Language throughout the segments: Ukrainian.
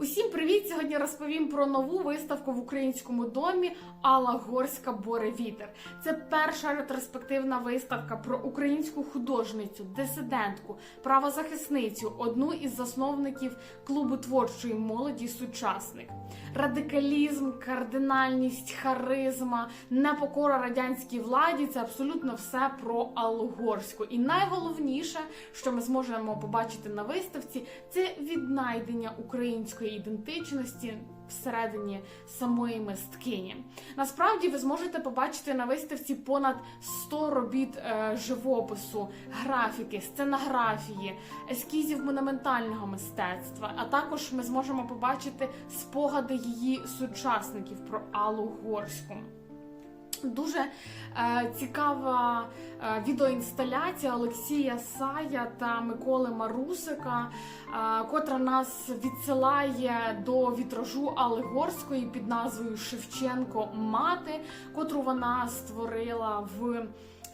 Усім привіт! Сьогодні розповім про нову виставку в українському домі Алла Горська Боре Вітер. Це перша ретроспективна виставка про українську художницю, дисидентку, правозахисницю, одну із засновників клубу творчої молоді Сучасник. Радикалізм, кардинальність, харизма, непокора радянській владі це абсолютно все про Аллу Горську. І найголовніше, що ми зможемо побачити на виставці, це віднайдення української ідентичності всередині самої мисткині. Насправді ви зможете побачити на виставці понад 100 робіт е, живопису, графіки, сценографії, ескізів монументального мистецтва. А також ми зможемо побачити спогади її сучасників про Аллу Горську. Дуже е, цікава е, відеоінсталяція Олексія Сая та Миколи Марусика, е, котра нас відсилає до вітражу Алегорської під назвою Шевченко Мати, котру вона створила в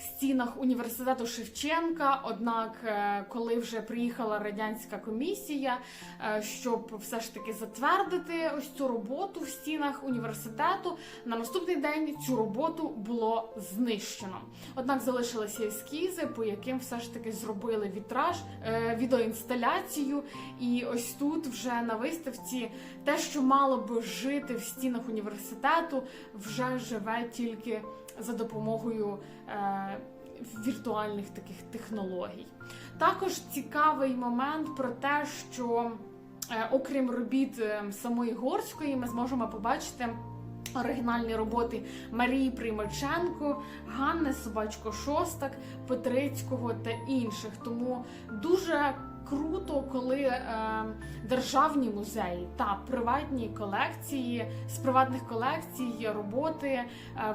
стінах університету Шевченка. Однак, е, коли вже приїхала радянська комісія, е, щоб все ж таки затвердити ось цю роботу в стінах університету, на наступний день цю роботу було знищено. Однак залишилися ескізи, по яким все ж таки зробили вітраж, е, відеоінсталяцію. І ось тут вже на виставці те, що мало би жити в стінах університету, вже живе тільки за допомогою е, віртуальних таких технологій. Також цікавий момент про те, що е, окрім робіт е, самої Горської, ми зможемо побачити. Оригінальні роботи Марії Примаченко, Ганни Собачко Шостак, Петрицького та інших. Тому дуже круто, коли е, державні музеї та приватні колекції з приватних колекцій роботи е,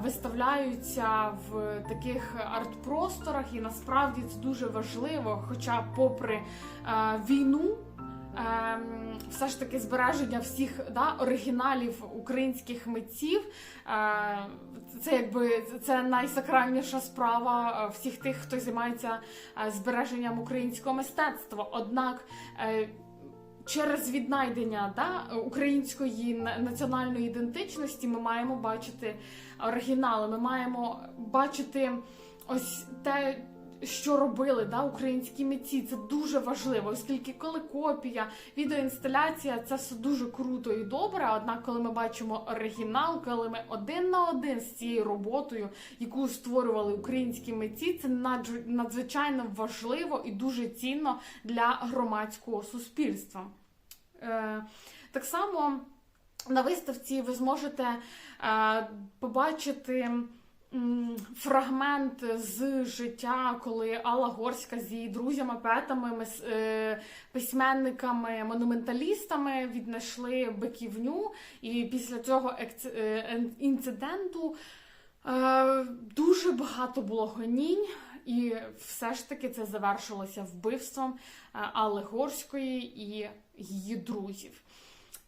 виставляються в таких арт-просторах, і насправді це дуже важливо. Хоча, попри е, війну. Ем, все ж таки збереження всіх да, оригіналів українських митців. Е, це якби це найсакральніша справа е, всіх тих, хто займається е, збереженням українського мистецтва. Однак е, через віднайдення да, української національної ідентичності ми маємо бачити оригінали. Ми маємо бачити ось те що робили да, українські митці. Це дуже важливо, оскільки коли копія, відеоінсталяція, це все дуже круто і добре. Однак, коли ми бачимо оригінал, коли ми один на один з цією роботою, яку створювали українські митці, це надзвичайно важливо і дуже цінно для громадського суспільства. Е, так само на виставці ви зможете е, побачити. Фрагмент з життя, коли Алла Горська з її друзями, поетами, е, письменниками, монументалістами віднайшли биківню, і після цього е, інциденту е, дуже багато було гонінь, і все ж таки це завершилося вбивством Алли Горської і її друзів.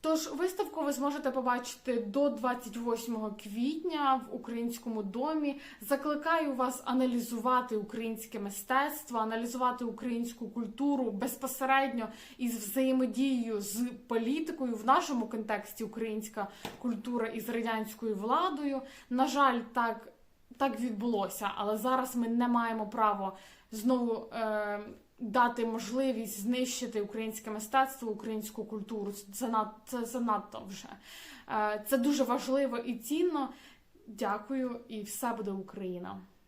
Тож виставку ви зможете побачити до 28 квітня в українському домі. Закликаю вас аналізувати українське мистецтво, аналізувати українську культуру безпосередньо із взаємодією з політикою в нашому контексті українська культура із радянською владою. На жаль, так. Так відбулося, але зараз ми не маємо права знову е, дати можливість знищити українське мистецтво, українську культуру. Це це занадто вже. Е, це дуже важливо і цінно. Дякую, і все буде Україна.